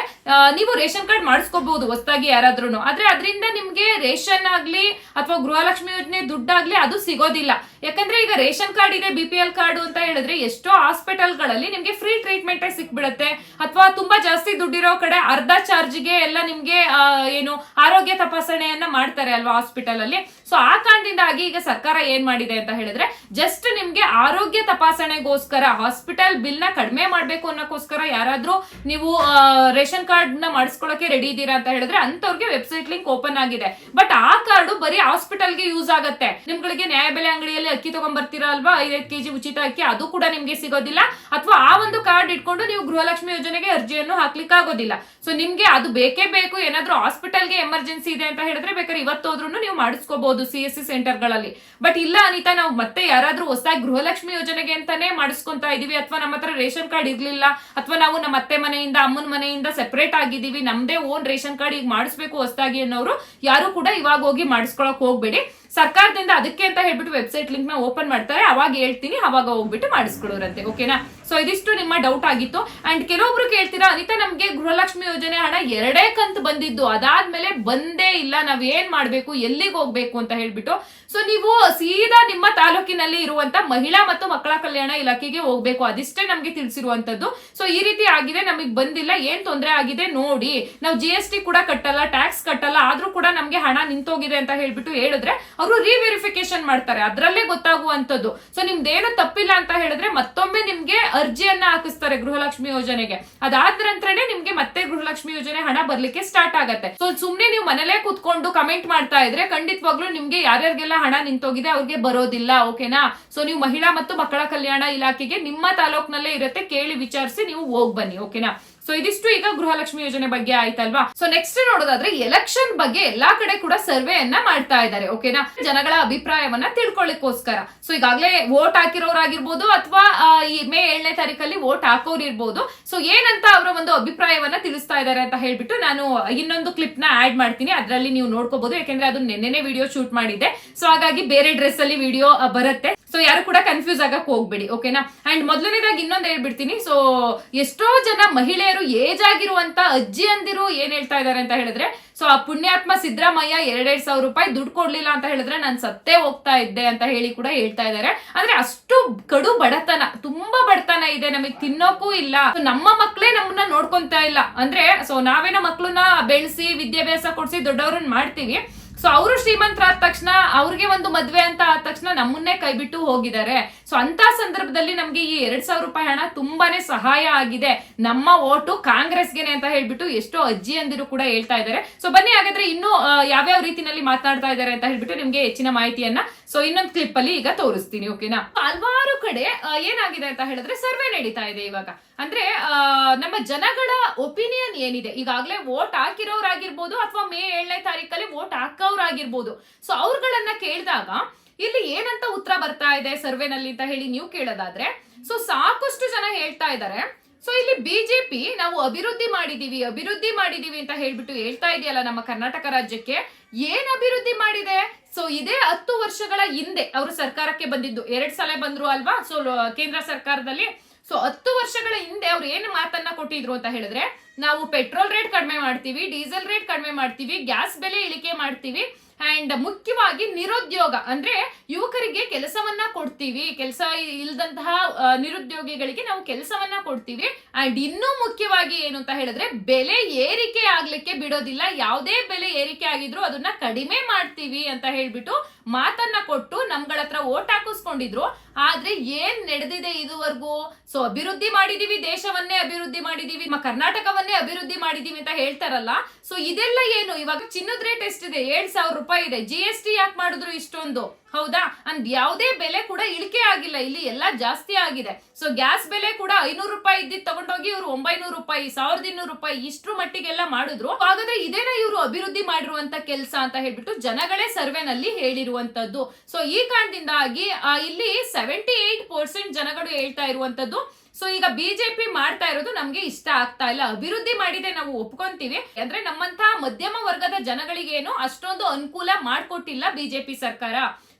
ನೀವು ರೇಷನ್ ಕಾರ್ಡ್ ಮಾಡಿಸ್ಕೋಬಹುದು ಹೊಸದಾಗಿ ಯಾರಾದ್ರೂ ಆದ್ರೆ ಅದರಿಂದ ನಿಮ್ಗೆ ರೇಷನ್ ಆಗ್ಲಿ ಅಥವಾ ಗೃಹಲಕ್ಷ್ಮಿ ಯೋಜನೆ ದುಡ್ಡಾಗ್ಲಿ ಅದು ಸಿಗೋದಿಲ್ಲ. ಯಾಕಂದ್ರೆ ಈಗ ರೇಷನ್ ಕಾರ್ಡ್ ಇದೆ ಬಿ ಪಿ ಎಲ್ ಕಾರ್ಡ್ ಅಂತ ಹೇಳಿದ್ರೆ ಎಷ್ಟೋ ಹಾಸ್ಪಿಟಲ್ಗಳಲ್ಲಿ ನಿಮ್ಗೆ ಫ್ರೀ ಟ್ರೀಟ್ಮೆಂಟ್ ಸಿಕ್ಬಿಡುತ್ತೆ. ಅಥವಾ ತುಂಬಾ ಜಾಸ್ತಿ ದುಡ್ಡಿರೋ ಕಡೆ ಅರ್ಧ ಚಾರ್ಜ್ಗೆ ಎಲ್ಲ ನಿಮ್ಗೆ ಏನು ಆರೋಗ್ಯ ತಪಾಸಣೆಯನ್ನ ಮಾಡ್ತಾರೆ ಅಲ್ವಾ ಹಾಸ್ಪಿಟಲ್ ಅಲ್ಲಿ ಸೊ ಆ ಕಾರಣದಿಂದಾಗಿ ಈಗ ಸರ್ಕಾರ ಏನ್ ಮಾಡಿದೆ ಅಂತ ಹೇಳಿದ್ರೆ ಜಸ್ಟ್ ನಿಮ್ಗೆ ಆರೋಗ್ಯ ತಪಾಸಣೆಗೋಸ್ಕರ, ಹಾಸ್ಪಿಟಲ್ ಬಿಲ್ನ ಕಡಿಮೆ ಮಾಡ್ಬೇಕು ಅನ್ನೋಕ್ಕೋಸ್ಕರ ಯಾರಾದ್ರೂ ನೀವು ರೇಷನ್ ಕಾರ್ಡ್ನ ಮಾಡಿಸ್ಕೊಳ್ಳೋಕೆ ರೆಡಿ ಇದ್ದೀರಾ ಅಂತ ಹೇಳಿದ್ರೆ ಅಂತವ್ರಿಗೆ ವೆಬ್ಸೈಟ್ ಲಿಂಕ್ ಓಪನ್ ಆಗಿದೆ. ಬಟ್ ಆ ಕಾರ್ಡ್ ಬರೀ ಹಾಸ್ಪಿಟಲ್ಗೆ ಯೂಸ್ ಆಗುತ್ತೆ. ನಿಮ್ಗಳಿಗೆ ನ್ಯಾಯಬೆಲೆ ಅಂಗಡಿಯಲ್ಲಿ ಅಕ್ಕಿ ತಗೊಂಡ್ಬರ್ತೀರಾ ಅಲ್ವಾ ಐದೈದು ಕೆಜಿ ಉಚಿತ ಅಕ್ಕಿ ಅದು ಕೂಡ ನಿಮ್ಗೆ ಸಿಗೋದಿಲ್ಲ. ಅಥವಾ ಆ ಒಂದು ಕಾರ್ಡ್ ಇಟ್ಕೊಂಡು ನೀವು ಗೃಹಲಕ್ಷ್ಮಿ ಯೋಜನೆಗೆ ಅರ್ಜಿಯನ್ನು ಹಾಕ್ಲಿಕ್ಕೆ ಆಗೋದಿಲ್ಲ ಸೊ ನಿಮ್ಗೆ ಅದು ಬೇಕೇ ಬೇಕು. ಏನಾದ್ರೂ ಹಾಸ್ಪಿಟಲ್ಗೆ ಎಮರ್ಜೆನ್ಸಿ ಇದೆ ಅಂತ ಹೇಳಿದ್ರೆ ಬೇಕಾದ್ರೆ ಇವತ್ತು ಹೋದ್ರೂ ನೀವು ಮಾಡಿಸ್ಕೋಬಹುದು ಸಿ ಎಸ್ ಸಿ ಸೆಂಟರ್ಗಳಲ್ಲಿ. ಬಟ್ ಇಲ್ಲ ಅನಿತಾ, ನಾವು ಮತ್ತೆ ಯಾರಾದ್ರೂ ಹೊಸದಾಗಿ ಗೃಹಲಕ್ಷ್ಮಿ ಯೋಜನೆಗೆ ಅಂತಾನೆ ಮಾಡಿಸ್ಕೊಂತಾ ಇದೀವಿ. ಅಥವಾ ನಮ್ಮ ಹತ್ರ ರೇಷನ್ ಕಾರ್ಡ್ ಇರ್ಲಿಲ್ಲ. ಅಥವಾ ನಾವು ನಮ್ಮ ಅತ್ತೆ ಮನೆಯಿಂದ, ಅಮ್ಮನ ಮನೆಯಿಂದ ಸೆಪರೇಟ್ ಆಗಿದ್ದೀವಿ. ನಮ್ದೇ ಓನ್ ರೇಷನ್ ಕಾರ್ಡ್ ಈಗ ಮಾಡಿಸ್ಬೇಕು ಹೊಸದಾಗಿ ಅನ್ನೋರು ಯಾರು ಕೂಡ ಇವಾಗ ಹೋಗಿ ಮಾಡಿಸ್ಕೊಳಕ್ ಹೋಗ್ಬೇಡಿ. ಸರ್ಕಾರದಿಂದ ಅದಕ್ಕೆ ಅಂತ ಹೇಳ್ಬಿಟ್ಟು ವೆಬ್ಸೈಟ್ ಲಿಂಕ್ನ ಓಪನ್ ಮಾಡ್ತಾರೆ. ಅವಾಗ ಹೇಳ್ತೀನಿ, ಅವಾಗ ಹೋಗ್ಬಿಟ್ಟು ಮಾಡಿಸ್ಕೊಡೋರಂತೆ ಓಕೆನಾ ಸೊ ಇದಿಷ್ಟು ನಿಮ್ಮ ಡೌಟ್ ಆಗಿತ್ತು. ಅಂಡ್ ಕೆಲವೊಬ್ರು ಕೇಳ್ತೀರಾ, ಅನಿತಾ ನಮ್ಗೆ ಗೃಹಲಕ್ಷ್ಮಿ ಯೋಜನೆ ಹಣ ಎರಡೇ ಕಂತು ಬಂದಿದ್ದು. ಅದಾದ್ಮೇಲೆ ಬಂದೇ ಇಲ್ಲ, ನಾವ್ ಏನ್ ಮಾಡ್ಬೇಕು, ಎಲ್ಲಿಗೆ ಹೋಗ್ಬೇಕು ಅಂತ ಹೇಳ್ಬಿಟ್ಟು ಸೊ ನೀವು ಸೀದಾ ನಿಮ್ಮ ತಾಲೂಕಿನಲ್ಲಿ ಇರುವಂತ ಮಹಿಳಾ ಮತ್ತು ಮಕ್ಕಳ ಕಲ್ಯಾಣ ಇಲಾಖೆಗೆ ಹೋಗ್ಬೇಕು. ಅದಿಷ್ಟೇ ನಮ್ಗೆ ತಿಳಿಸಿರುವಂತದ್ದು. ಸೊ ಈ ರೀತಿ ಆಗಿದೆ. ನಮಗೆ ಬಂದಿಲ್ಲ. ಏನ್ ತೊಂದರೆ ಆಗಿದೆ ನೋಡಿ. ನಾವು ಜಿ ಎಸ್ ಟಿ ಕೂಡ ಕಟ್ಟಲ್ಲ ಟ್ಯಾಕ್ಸ್ ಕಟ್ಟಲ್ಲ. ಆದ್ರೂ ಕೂಡ ನಮ್ಗೆ ಹಣ ನಿಂತೋಗಿದೆ ಅಂತ ಹೇಳ್ಬಿಟ್ಟು ಹೇಳಿದ್ರೆ ಅವರು ರಿವೆರಿಫಿಕೇಶನ್ ಮಾಡ್ತಾರೆ. ಅದ್ರಲ್ಲೇ ಗೊತ್ತಾಗುವಂತದ್ದು. ಸೊ ನಿಮ್ದೇನು ತಪ್ಪಿಲ್ಲ ಅಂತ ಹೇಳಿದ್ರೆ ಮತ್ತೊಮ್ಮೆ ನಿಮ್ಗೆ ಅರ್ಜಿಯನ್ನ ಹಾಕಿಸ್ತಾರೆ ಗೃಹಲಕ್ಷ್ಮಿ ಯೋಜನೆಗೆ. ಅದಾದ ನಂತರನೇ ನಿಮ್ಗೆ ಮತ್ತೆ ಗೃಹಲಕ್ಷ್ಮಿ ಯೋಜನೆ ಹಣ ಬರ್ಲಿಕ್ಕೆ ಸ್ಟಾರ್ಟ್ ಆಗತ್ತೆ. ಸೊ ಸುಮ್ನೆ ನೀವು ಮನೇಲೆ ಕೂತ್ಕೊಂಡು ಕಮೆಂಟ್ ಮಾಡ್ತಾ ಇದ್ರೆ ಖಂಡಿತವಾಗ್ಲೂ ನಿಮ್ಗೆ ಯಾರ್ಯಾರಿಗೆಲ್ಲ ಹಣ ನಿಂತೋಗಿದೆ, ಅವ್ರಿಗೆ ಬರೋದಿಲ್ಲ, ಓಕೆನಾ? ಸೊ ನೀವು ಮಹಿಳಾ ಮತ್ತು ಮಕ್ಕಳ ಕಲ್ಯಾಣ ಇಲಾಖೆಗೆ ನಿಮ್ಮ ತಾಲೂಕ್ನಲ್ಲೇ ಇರುತ್ತೆ, ಕೇಳಿ ವಿಚಾರಿಸಿ ನೀವು ಹೋಗ್ ಬನ್ನಿ, ಓಕೆನಾ? ಸೊ ಇದಿಷ್ಟು ಈಗ ಗೃಹಲಕ್ಷ್ಮಿ ಯೋಜನೆ ಬಗ್ಗೆ ಆಯ್ತಲ್ವಾ? ಸೊ ನೆಕ್ಸ್ಟ್ ನೋಡೋದಾದ್ರೆ ಎಲೆಕ್ಷನ್ ಬಗ್ಗೆ ಎಲ್ಲಾ ಕಡೆ ಕೂಡ ಸರ್ವೆಯನ್ನ ಮಾಡ್ತಾ ಇದ್ದಾರೆ ಓಕೆನಾ ಜನಗಳ ಅಭಿಪ್ರಾಯವನ್ನ ತಿಳ್ಕೊಳ್ಳಿಕ್ಕೋಸ್ಕರ. ಸೊ ಈಗಾಗಲೇ ವೋಟ್ ಹಾಕಿರೋರಾಗಿರ್ಬೋದು ಅಥವಾ ಈ ಮೇ ಏಳನೇ ತಾರೀಕಲ್ಲಿ ವೋಟ್ ಹಾಕೋರ್ ಇರ್ಬೋದು ಸೊ ಏನಂತ ಅವರ ಒಂದು ಅಭಿಪ್ರಾಯವನ್ನ ತಿಳಿಸ್ತಾ ಇದ್ದಾರೆ ಅಂತ ಹೇಳ್ಬಿಟ್ಟು ನಾನು ಇನ್ನೊಂದು ಕ್ಲಿಪ್ನ ಆಡ್ ಮಾಡ್ತೀನಿ. ಅದರಲ್ಲಿ ನೀವು ನೋಡ್ಕೋಬಹುದು ಯಾಕೆಂದ್ರೆ ಅದು ನೆನ್ನೆನೆ ವಿಡಿಯೋ ಶೂಟ್ ಮಾಡಿದ್ದೆ. ಸೊ ಹಾಗಾಗಿ ಬೇರೆ ಡ್ರೆಸ್ ಅಲ್ಲಿ ವಿಡಿಯೋ ಬರುತ್ತೆ. ಸೊ ಯಾರು ಕೂಡ ಕನ್ಫ್ಯೂಸ್ ಆಗಕ್ ಹೋಗ್ಬೇಡಿ ಓಕೆನಾ ಅಂಡ್ ಮೊದಲನೇದಾಗಿ ಇನ್ನೊಂದು ಹೇಳ್ಬಿಡ್ತೀನಿ. ಸೊ ಎಷ್ಟೋ ಜನ ಮಹಿಳೆಯರು ಏಜ್ ಆಗಿರುವಂತ ಅಜ್ಜಿ ಅಂದಿರು ಏನ್ ಹೇಳ್ತಾ ಇದಾರೆ ಅಂತ ಹೇಳಿದ್ರೆ ಸೊ ಆ ಪುಣ್ಯಾತ್ಮ ಸಿದ್ದರಾಮಯ್ಯ ಎರಡೆರಡು ಸಾವಿರ ರೂಪಾಯಿ ದುಡ್ಡು ಕೊಡ್ಲಿಲ್ಲ ಅಂತ ಹೇಳಿದ್ರೆ ನಾನು ಸತ್ತೇ ಹೋಗ್ತಾ ಇದ್ದೆ ಅಂತ ಹೇಳಿ ಕೂಡ ಹೇಳ್ತಾ ಇದಾರೆ. ಅಂದ್ರೆ ಅಷ್ಟು ಕಡು ಬಡತನ, ತುಂಬಾ ಬಡತನ ಇದೆ ನಮಗೆ ತಿನ್ನೋಕ್ಕೂ ಇಲ್ಲ. ನಮ್ಮ ಮಕ್ಕಳೇ ನಮ್ಮನ್ನ ನೋಡ್ಕೊಂತ ಇಲ್ಲ. ಅಂದ್ರೆ ಸೊ ನಾವೇನೋ ಮಕ್ಕಳನ್ನ ಬೆಳೆಸಿ ವಿದ್ಯಾಭ್ಯಾಸ ಕೊಡ್ಸಿ ದೊಡ್ಡವ್ರನ್ನ ಮಾಡ್ತೀವಿ. ಸೊ ಅವರು ಶ್ರೀಮಂತರಾದ ತಕ್ಷಣ ಅವ್ರಿಗೆ ಒಂದು ಮದ್ವೆ ಅಂತ ಆದ ತಕ್ಷಣ ನಮ್ಮನ್ನೇ ಕೈಬಿಟ್ಟು ಹೋಗಿದ್ದಾರೆ. ಸೊ ಅಂತ ಸಂದರ್ಭದಲ್ಲಿ ನಮ್ಗೆ ಈ ಎರಡ್ ಸಾವಿರ ರೂಪಾಯಿ ಹಣ ತುಂಬಾನೇ ಸಹಾಯ ಆಗಿದೆ. ನಮ್ಮ ಓಟು ಕಾಂಗ್ರೆಸ್ಗೆನೆ ಅಂತ ಹೇಳ್ಬಿಟ್ಟು ಎಷ್ಟೋ ಅಜ್ಜಿ ಅಂದಿರು ಕೂಡ ಹೇಳ್ತಾ ಇದ್ದಾರೆ. ಸೊ ಬನ್ನಿ ಹಾಗಾದ್ರೆ ಇನ್ನು ಯಾವ್ಯಾವ ರೀತಿನಲ್ಲಿ ಮಾತನಾಡ್ತಾ ಇದ್ದಾರೆ ಅಂತ ಹೇಳ್ಬಿಟ್ಟು ನಿಮ್ಗೆ ಹೆಚ್ಚಿನ ಮಾಹಿತಿಯನ್ನ ಸೊ ಇನ್ನೊಂದು ಕ್ಲಿಪ್ ಅಲ್ಲಿ ಈಗ ತೋರಿಸ್ತೀನಿ ಓಕೆನಾ ಹಲವಾರು ಕಡೆ ಏನಾಗಿದೆ ಅಂತ ಹೇಳಿದ್ರೆ ಸರ್ವೆ ನಡೀತಾ ಇದೆ ಇವಾಗ. ಅಂದ್ರೆ ನಮ್ಮ ಜನಗಳ ಒಪಿನಿಯನ್ ಏನಿದೆ? ಈಗಾಗಲೇ ವೋಟ್ ಹಾಕಿರೋರಾಗಿರ್ಬೋದು ಅಥವಾ ಮೇ ಏಳನೇ ತಾರೀಕಲ್ಲಿ ವೋಟ್ ಹಾಕೋರಾಗಿರ್ಬೋದು ಸೊ ಅವ್ರುಗಳನ್ನ ಕೇಳಿದಾಗ ಇಲ್ಲಿ ಏನಂತ ಉತ್ತರ ಬರ್ತಾ ಇದೆ ಸರ್ವೆನಲ್ಲಿ ಅಂತ ಹೇಳಿ ನೀವು ಕೇಳೋದಾದ್ರೆ ಸೊ ಸಾಕಷ್ಟು ಜನ ಹೇಳ್ತಾ ಇದ್ದಾರೆ. ಸೊ ಇಲ್ಲಿ ಬಿಜೆಪಿ ನಾವು ಅಭಿವೃದ್ಧಿ ಮಾಡಿದೀವಿ ಅಭಿವೃದ್ಧಿ ಮಾಡಿದೀವಿ ಅಂತ ಹೇಳ್ಬಿಟ್ಟು ಹೇಳ್ತಾ ಇದೆಯಲ್ಲ ನಮ್ಮ ಕರ್ನಾಟಕ ರಾಜ್ಯಕ್ಕೆ, ಏನ್ ಅಭಿವೃದ್ಧಿ ಮಾಡಿದೆ? ಸೊ ಇದೇ ಹತ್ತು ವರ್ಷಗಳ ಹಿಂದೆ, ಅವರು ಸರ್ಕಾರಕ್ಕೆ ಬಂದಿದ್ದು. ಎರಡ್ ಸಲ ಬಂದ್ರು ಅಲ್ವಾ? ಸೊ ಕೇಂದ್ರ ಸರ್ಕಾರದಲ್ಲಿ ಸೊ ಹತ್ತು ವರ್ಷಗಳ ಹಿಂದೆ ಅವ್ರು ಏನು ಮಾತನ್ನ ಕೊಟ್ಟಿದ್ರು ಅಂತ ಹೇಳಿದ್ರೆ, ನಾವು ಪೆಟ್ರೋಲ್ ರೇಟ್ ಕಡಿಮೆ ಮಾಡ್ತೀವಿ, ಡೀಸೆಲ್ ರೇಟ್ ಕಡಿಮೆ ಮಾಡ್ತೀವಿ, ಗ್ಯಾಸ್ ಬೆಲೆ ಇಳಿಕೆ ಮಾಡ್ತೀವಿ ಅಂಡ್ ಮುಖ್ಯವಾಗಿ ನಿರುದ್ಯೋಗ ಅಂದ್ರೆ ಯುವಕರಿಗೆ ಕೆಲಸವನ್ನ ಕೊಡ್ತೀವಿ, ಕೆಲಸ ಇಲ್ದಂತಹ ನಿರುದ್ಯೋಗಿಗಳಿಗೆ ನಾವು ಕೆಲಸವನ್ನ ಕೊಡ್ತೀವಿ ಅಂಡ್ ಇನ್ನೂ ಮುಖ್ಯವಾಗಿ ಏನು ಅಂತ ಹೇಳಿದ್ರೆ ಬೆಲೆ ಏರಿಕೆ ಆಗ್ಲಿಕ್ಕೆ ಬಿಡೋದಿಲ್ಲ, ಯಾವುದೇ ಬೆಲೆ ಏರಿಕೆ ಆಗಿದ್ರು ಅದನ್ನ ಕಡಿಮೆ ಮಾಡ್ತೀವಿ ಅಂತ ಹೇಳ್ಬಿಟ್ಟು ಮಾತನ್ನ ಕೊಟ್ಟು ನಮ್ಗಳ ಹತ್ರ ಓಟ್ ಹಾಕಿಸ್ಕೊಂಡಿದ್ರು. ಆದ್ರೆ ಏನ್ ನಡೆದಿದೆ ಇದುವರೆಗೂ? ಸೊ ಅಭಿವೃದ್ಧಿ ಮಾಡಿದೀವಿ, ದೇಶವನ್ನೇ ಅಭಿವೃದ್ಧಿ ಮಾಡಿದೀವಿ ನಮ್ಮ ಕರ್ನಾಟಕವನ್ನೇ ಅಭಿವೃದ್ಧಿ ಮಾಡಿದೀವಿ ಅಂತ ಹೇಳ್ತಾರಲ್ಲ? ಸೊ ಇದೆಲ್ಲ ಏನು? ಇವಾಗ ಚಿನ್ನದ ರೇಟ್ ಎಷ್ಟಿದೆ? ಏಳ್ ಸಾವಿರ ರೂಪಾಯಿ ಇದೆ. ಜಿ ಎಸ್ ಟಿ ಯಾಕೆ ಮಾಡಿದ್ರು ಇಷ್ಟೊಂದು? ಹೌದಾ? ಅಂದ್ ಯಾವುದೇ ಬೆಲೆ ಕೂಡ ಇಳಿಕೆ ಆಗಿಲ್ಲ. ಇಲ್ಲಿ ಎಲ್ಲ ಜಾಸ್ತಿ ಆಗಿದೆ. ಸೊ ಗ್ಯಾಸ್ ಬೆಲೆ ಕೂಡ ಐನೂರು ರೂಪಾಯಿ ಇದ್ದಿದ್ ತಗೊಂಡೋಗಿ ಇವರು ಒಂಬೈನೂರು ರೂಪಾಯಿ, ಸಾವಿರದ ಇನ್ನೂರು ರೂಪಾಯಿ ಇಷ್ಟು ಮಟ್ಟಿಗೆಲ್ಲ ಮಾಡಿದ್ರು. ಹಾಗಾದ್ರೆ ಇದೇನ ಇವರು ಅಭಿವೃದ್ಧಿ ಮಾಡಿರುವಂತ ಕೆಲಸ ಅಂತ ಹೇಳ್ಬಿಟ್ಟು ಜನಗಳೇ ಸರ್ವೆನಲ್ಲಿ ಹೇಳಿರುವಂತದ್ದು. ಸೊ ಈ ಕಾರಣದಿಂದಾಗಿ ಇಲ್ಲಿ ಸೆವೆಂಟಿ ಏಟ್ ಪರ್ಸೆಂಟ್ ಜನಗಳು ಹೇಳ್ತಾ ಇರುವಂತದ್ದು. ಸೊ ಈಗ ಬಿಜೆಪಿ ಮಾಡ್ತಾ ಇರೋದು ನಮ್ಗೆ ಇಷ್ಟ ಆಗ್ತಾ ಇಲ್ಲ. ಅಭಿವೃದ್ಧಿ ಮಾಡಿದೆ ನಾವು ಒಪ್ಕೊಂತೀವಿ. ಅಂದ್ರೆ ನಮ್ಮಂತ ಮಧ್ಯಮ ವರ್ಗದ ಜನಗಳಿಗೇನು ಅಷ್ಟೊಂದು ಅನುಕೂಲ ಮಾಡ್ಕೊಟ್ಟಿಲ್ಲ ಬಿಜೆಪಿ ಸರ್ಕಾರ.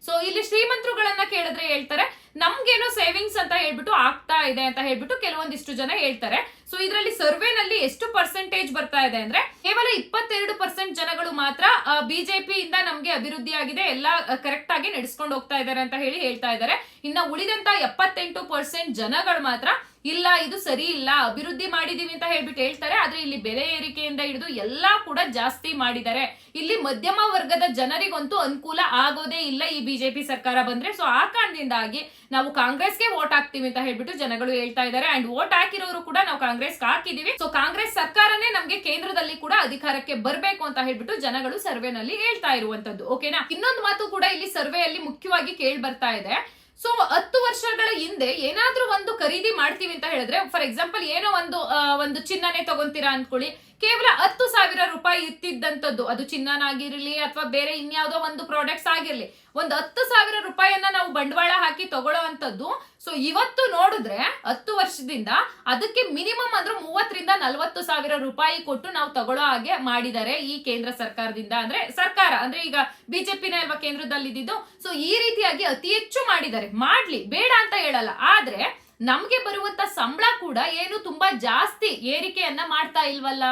ಸೊ ಇಲ್ಲಿ ಶ್ರೀಮಂತರುಗಳನ್ನ ಕೇಳಿದ್ರೆ ಹೇಳ್ತಾರೆ, ನಮ್ಗೇನೋ ಸೇವಿಂಗ್ಸ್ ಅಂತ ಹೇಳ್ಬಿಟ್ಟು ಆಗ್ತಾ ಇದೆ ಅಂತ ಹೇಳ್ಬಿಟ್ಟು ಕೆಲವೊಂದಿಷ್ಟು ಜನ ಹೇಳ್ತಾರೆ. ಸೊ ಇದರಲ್ಲಿ ಸರ್ವೆನಲ್ಲಿ ಎಷ್ಟು ಪರ್ಸೆಂಟೇಜ್ ಬರ್ತಾ ಇದೆ ಅಂದ್ರೆ, ಕೇವಲ ಇಪ್ಪತ್ತೆರಡು ಪರ್ಸೆಂಟ್ ಜನಗಳು ಮಾತ್ರ ಬಿಜೆಪಿ ಇಂದ ನಮ್ಗೆ ಅಭಿವೃದ್ಧಿ ಆಗಿದೆ. ಎಲ್ಲ ಕರೆಕ್ಟ್ ಆಗಿ ನಡೆಸ್ಕೊಂಡು ಹೋಗ್ತಾ ಇದ್ದಾರೆ ಅಂತ ಹೇಳಿ ಹೇಳ್ತಾ ಇದ್ದಾರೆ. ಇನ್ನ ಉಳಿದಂತ ಎಪ್ಪತ್ತೆಂಟು ಪರ್ಸೆಂಟ್ ಜನಗಳು ಮಾತ್ರ ಇಲ್ಲ, ಇದು ಸರಿ ಇಲ್ಲ, ಅಭಿವೃದ್ಧಿ ಮಾಡಿದೀವಿ ಅಂತ ಹೇಳ್ಬಿಟ್ಟು ಹೇಳ್ತಾರೆ, ಆದ್ರೆ ಇಲ್ಲಿ ಬೆಲೆ ಏರಿಕೆಯಿಂದ ಹಿಡಿದು ಎಲ್ಲಾ ಕೂಡ ಜಾಸ್ತಿ ಮಾಡಿದ್ದಾರೆ. ಇಲ್ಲಿ ಮಧ್ಯಮ ವರ್ಗದ ಜನರಿಗಂತೂ ಅನುಕೂಲ ಆಗೋದೇ ಇಲ್ಲ ಈ ಬಿಜೆಪಿ ಸರ್ಕಾರ ಬಂದ್ರೆ. ಸೊ ಆ ಕಾರಣದಿಂದಾಗಿ ನಾವು ಕಾಂಗ್ರೆಸ್ಗೆ ವೋಟ್ ಹಾಕ್ತೀವಿ ಅಂತ ಹೇಳ್ಬಿಟ್ಟು ಜನಗಳು ಹೇಳ್ತಾ ಇದ್ದಾರೆ. ಅಂಡ್ ವೋಟ್ ಹಾಕಿರೋರು ಕೂಡ ನಾವು ಕಾಂಗ್ರೆಸ್ ಹಾಕಿದೀವಿ. ಸೊ ಕಾಂಗ್ರೆಸ್ ಸರ್ಕಾರನೇ ನಮ್ಗೆ ಕೇಂದ್ರದಲ್ಲಿ ಕೂಡ ಅಧಿಕಾರಕ್ಕೆ ಬರಬೇಕು ಅಂತ ಹೇಳ್ಬಿಟ್ಟು ಜನಗಳು ಸರ್ವೆನಲ್ಲಿ ಹೇಳ್ತಾ ಇರುವಂತದ್ದು ಓಕೆನಾ ಇನ್ನೊಂದು ಮಾತು ಕೂಡ ಇಲ್ಲಿ ಸರ್ವೆಯಲ್ಲಿ ಮುಖ್ಯವಾಗಿ ಕೇಳಿ ಬರ್ತಾ ಇದೆ. ಸೊ ಹತ್ತು ವರ್ಷಗಳ ಹಿಂದೆ ಏನಾದ್ರೂ ಒಂದು ಖರೀದಿ ಮಾಡ್ತೀವಿ ಅಂತ ಹೇಳಿದ್ರೆ ಫಾರ್ ಎಕ್ಸಾಂಪಲ್ ಏನೋ ಒಂದು ಒಂದು ಚಿನ್ನನೇ ತಗೊಂತೀರಾ ಅನ್ಕೊಳ್ಳಿ ಕೇವಲ ಹತ್ತು ಸಾವಿರ ರೂಪಾಯಿ ಇತ್ತಿದ್ದಂಥದ್ದು, ಅದು ಚಿನ್ನನಾಗಿರ್ಲಿ ಅಥವಾ ಬೇರೆ ಇನ್ಯಾವುದೋ ಒಂದು ಪ್ರಾಡಕ್ಟ್ಸ್ ಆಗಿರಲಿ, ಒಂದು ಹತ್ತು ಸಾವಿರ ರೂಪಾಯಿಯನ್ನ ನಾವು ಬಂಡವಾಳ ಹಾಕಿ ತಗೊಳ್ಳೋ ಅಂತದ್ದು ಸೊ ಇವತ್ತು ನೋಡಿದ್ರೆ ಹತ್ತು ವರ್ಷದಿಂದ ಅದಕ್ಕೆ ಮಿನಿಮಮ್ ಅಂದ್ರೆ ಮೂವತ್ತರಿಂದ ನಲವತ್ತು ಸಾವಿರ ರೂಪಾಯಿ ಕೊಟ್ಟು ನಾವು ತಗೊಳ್ಳೋ ಹಾಗೆ ಮಾಡಿದ್ದಾರೆ ಈ ಕೇಂದ್ರ ಸರ್ಕಾರದಿಂದ. ಅಂದ್ರೆ ಸರ್ಕಾರ, ಅಂದ್ರೆ ಈಗ ಬಿಜೆಪಿನ ಅಲ್ವಾ ಕೇಂದ್ರದಲ್ಲಿ ಇದ್ದಿದ್ದು ಸೊ ಈ ರೀತಿಯಾಗಿ ಅತಿ ಹೆಚ್ಚು ಮಾಡಿದ್ದಾರೆ. ಮಾಡ್ಲಿ, ಬೇಡ ಅಂತ ಹೇಳಲ್ಲ. ಆದ್ರೆ ನಮ್ಗೆ ಬರುವಂತ ಸಂಬಳ ಕೂಡ ಏನು ತುಂಬಾ ಜಾಸ್ತಿ ಏರಿಕೆಯನ್ನ ಮಾಡ್ತಾ ಇಲ್ವಲ್ಲ?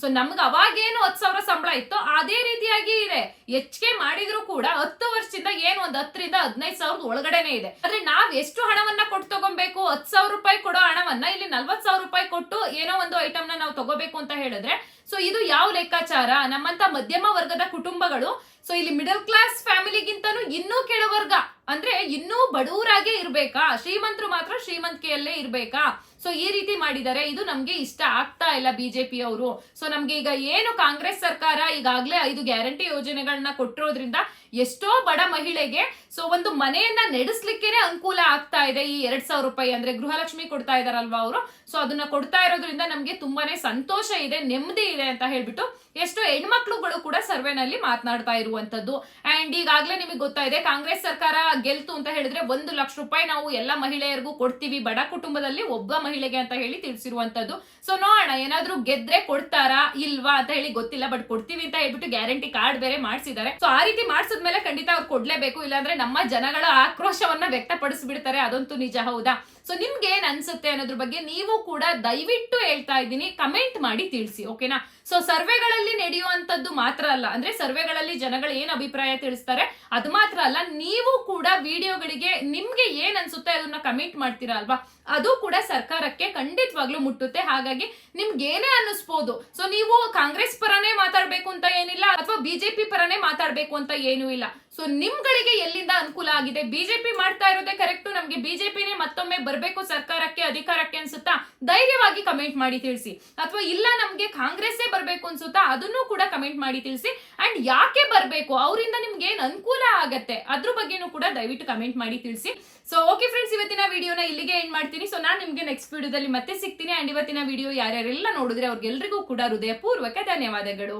ಸೊ ನಮ್ಗೆ ಅವಾಗೇನು ಹತ್ತು ಸಾವಿರ ಸಂಬಳ ಇತ್ತು ಅದೇ ರೀತಿಯಾಗಿ ಇದೆ. ಹೆಚ್ಚಿಗೆ ಮಾಡಿದ್ರು ಕೂಡ ಹತ್ತು ವರ್ಷದಿಂದ ಏನು ಒಂದ್ ಹತ್ತರಿಂದ ಹದಿನೈದು ಸಾವಿರದ ಒಳಗಡೆನೆ ಇದೆ. ಆದ್ರೆ ನಾವ್ ಎಷ್ಟು ಹಣವನ್ನ ಕೊಟ್ಟು ತಗೊಬೇಕು? ಹತ್ತು ಸಾವಿರ ರೂಪಾಯಿ ಕೊಡೋ ಹಣವನ್ನ ಇಲ್ಲಿ ನಲ್ವತ್ ಸಾವಿರ ರೂಪಾಯಿ ಕೊಟ್ಟು ಏನೋ ಒಂದು ಐಟಮ್ ನಾವು ತಗೋಬೇಕು ಅಂತ ಹೇಳಿದ್ರೆ ಸೊ ಇದು ಯಾವ ಲೆಕ್ಕಾಚಾರ? ನಮ್ಮಂತ ಮಧ್ಯಮ ವರ್ಗದ ಕುಟುಂಬಗಳು ಸೊ ಇಲ್ಲಿ ಮಿಡಲ್ ಕ್ಲಾಸ್ ಫ್ಯಾಮಿಲಿಗಿಂತನೂ ಇನ್ನೂ ಕೆಳವರ್ಗ. ಅಂದ್ರೆ ಇನ್ನೂ ಬಡವರಾಗೇ ಇರ್ಬೇಕಾ? ಶ್ರೀಮಂತರು ಮಾತ್ರ ಶ್ರೀಮಂತಿಕೆಯಲ್ಲೇ ಇರ್ಬೇಕಾ? ಸೊ ಈ ರೀತಿ ಮಾಡಿದ್ದಾರೆ ಇದು ನಮ್ಗೆ ಇಷ್ಟ ಆಗ್ತಾ ಇಲ್ಲ ಬಿಜೆಪಿ ಅವರು ಸೊ ನಮ್ಗೆ ಈಗ ಏನು ಕಾಂಗ್ರೆಸ್ ಸರ್ಕಾರ ಈಗಾಗಲೇ ಐದು ಗ್ಯಾರಂಟಿ ಯೋಜನೆಗಳನ್ನ ಕೊಟ್ಟಿರೋದ್ರಿಂದ ಎಷ್ಟೋ ಬಡ ಮಹಿಳೆಗೆ ಸೊ ಒಂದು ಮನೆಯನ್ನ ನಡೆಸ್ಲಿಕ್ಕೇನೆ ಅನುಕೂಲ ಆಗ್ತಾ ಇದೆ ಈ ಎರಡ್ ಸಾವಿರ ರೂಪಾಯಿ. ಅಂದ್ರೆ ಗೃಹಲಕ್ಷ್ಮಿ ಕೊಡ್ತಾ ಇದಾರಲ್ವಾ ಅವರು? ಸೊ ಅದನ್ನ ಕೊಡ್ತಾ ಇರೋದ್ರಿಂದ ನಮ್ಗೆ ತುಂಬಾನೇ ಸಂತೋಷ ಇದೆ, ನೆಮ್ಮದಿ ಇದೆ ಅಂತ ಹೇಳ್ಬಿಟ್ಟು ಎಷ್ಟೋ ಹೆಣ್ಮಕ್ಳುಗಳು ಕೂಡ ಸರ್ವೆನಲ್ಲಿ ಮಾತನಾಡ್ತಾ ಇರುವಂತದ್ದು ಅಂಡ್ ಈಗಾಗಲೇ ನಿಮಗೆ ಇದೆ, ಕಾಂಗ್ರೆಸ್ ಸರ್ಕಾರ ಗೆಲ್ತು ಅಂತ ಹೇಳಿದ್ರೆ ಒಂದು ಲಕ್ಷ ರೂಪಾಯಿ ನಾವು ಎಲ್ಲ ಮಹಿಳೆಯರಿಗೂ ಕೊಡ್ತೀವಿ. ಬಡ ಕುಟುಂಬದಲ್ಲಿ ಒಬ್ಬ ಮಹಿಳೆಗೆ ಅಂತ ಹೇಳಿ ತಿಳಿಸಿರುವಂತದ್ದು. ಸೊ ನೋಡೋಣ, ಏನಾದ್ರೂ ಗೆದ್ರೆ ಕೊಡ್ತಾರಾ ಇಲ್ವಾ ಅಂತ ಹೇಳಿ ಗೊತ್ತಿಲ್ಲ ಬಟ್ ಕೊಡ್ತೀವಿ ಅಂತ ಹೇಳ್ಬಿಟ್ಟು ಗ್ಯಾರಂಟಿ ಕಾರ್ಡ್ ಬೇರೆ ಮಾಡಿಸಿದ್ದಾರೆ. ಸೊ ಆ ರೀತಿ ಮಾಡಿಸಿದ್ಮೇಲೆ ಖಂಡಿತ ಅವ್ರು ಕೊಡ್ಲೇಬೇಕು, ಇಲ್ಲಾಂದ್ರೆ ನಮ್ಮ ಜನಗಳ ಆಕ್ರೋಶವನ್ನ ವ್ಯಕ್ತಪಡಿಸ್ಬಿಡ್ತಾರೆ, ಅದಂತೂ ನಿಜ ಹೌದಾ? ಸೊ ನಿಮ್ಗೆ ಏನ್ ಅನ್ಸುತ್ತೆ ಅನ್ನೋದ್ರ ಬಗ್ಗೆ ನೀವು ಕೂಡ ದಯವಿಟ್ಟು ಹೇಳ್ತಾ ಇದ್ದೀನಿ ಕಮೆಂಟ್ ಮಾಡಿ ತಿಳಿಸಿ ಓಕೆನಾ ಸೊ ಸರ್ವೆಗಳಲ್ಲಿ ನಡೆಯುವಂತದ್ದು ಮಾತ್ರ ಅಲ್ಲ, ಅಂದ್ರೆ ಸರ್ವೆಗಳಲ್ಲಿ ಜನಗಳು ಏನ್ ಅಭಿಪ್ರಾಯ ತಿಳಿಸ್ತಾರೆ ಅದು ಮಾತ್ರ ಅಲ್ಲ, ನೀವು ಕೂಡ ವಿಡಿಯೋಗಳಿಗೆ ನಿಮ್ಗೆ ಏನ್ ಅನ್ಸುತ್ತೆ ಅದನ್ನ ಕಮೆಂಟ್ ಮಾಡ್ತೀರಾ ಅಲ್ವಾ? ಅದು ಕೂಡ ಸರ್ಕಾರಕ್ಕೆ ಖಂಡಿತವಾಗ್ಲೂ ಮುಟ್ಟುತ್ತೆ. ಹಾಗಾಗಿ ನಿಮ್ಗೆ ಏನೇ ಅನ್ನಿಸ್ಬೋದು. ಸೊ ನೀವು ಕಾಂಗ್ರೆಸ್ ಪರನೇ ಮಾತಾಡ್ಬೇಕು ಅಂತ ಏನಿಲ್ಲ, ಅಥವಾ ಬಿಜೆಪಿ ಪರನೇ ಮಾತಾಡ್ಬೇಕು ಅಂತ ಏನೂ ಇಲ್ಲ. ಸೊ ನಿಮ್ಗಳಿಗೆ ಎಲ್ಲಿಂದ ಅನುಕೂಲ ಆಗಿದೆ? ಬಿಜೆಪಿ ಮಾಡ್ತಾ ಇರೋದೇ ಕರೆಕ್ಟ್? ನಮ್ಗೆ ಬಿಜೆಪಿನೇ ಮತ್ತೊಮ್ಮೆ ಬರಬೇಕು ಸರ್ಕಾರಕ್ಕೆ, ಅಧಿಕಾರಕ್ಕೆ ಅನ್ಸುತ್ತಾ? ಧೈರ್ಯವಾಗಿ ಕಮೆಂಟ್ ಮಾಡಿ ತಿಳಿಸಿ. ಅಥವಾ ಇಲ್ಲ ನಮ್ಗೆ ಕಾಂಗ್ರೆಸ್ಸೇ ಬರಬೇಕು ಅನ್ಸುತ್ತಾ? ಅದನ್ನು ಕೂಡ ಕಮೆಂಟ್ ಮಾಡಿ ತಿಳಿಸಿ. ಅಂಡ್ ಯಾಕೆ ಬರಬೇಕು? ಅವರಿಂದ ನಿಮ್ಗೆ ಏನ್ ಅನುಕೂಲ ಆಗತ್ತೆ? ಅದ್ರ ಬಗ್ಗೆನೂ ಕೂಡ ದಯವಿಟ್ಟು ಕಮೆಂಟ್ ಮಾಡಿ ತಿಳಿಸಿ. ಸೊ ಓಕೆ ಫ್ರೆಂಡ್ಸ್ ಇವತ್ತಿನ ವಿಡಿಯೋನ ಇಲ್ಲಿಗೆ ಎಂಡ್ ಮಾಡ್ತೀನಿ. ಸೊ ನಾನು ನಿಮ್ಗೆ ನೆಕ್ಸ್ಟ್ ವಿಡಿಯೋದಲ್ಲಿ ಮತ್ತೆ ಸಿಗ್ತೀನಿ. ಅಂಡ್ ಇವತ್ತಿನ ವಿಡಿಯೋ ಯಾರ್ಯಾರೆಲ್ಲ ನೋಡಿದ್ರೆ ಅವ್ರಿಗೆಲ್ರಿಗೂ ಕೂಡ ಹೃದಯಪೂರ್ವಕ ಧನ್ಯವಾದಗಳು.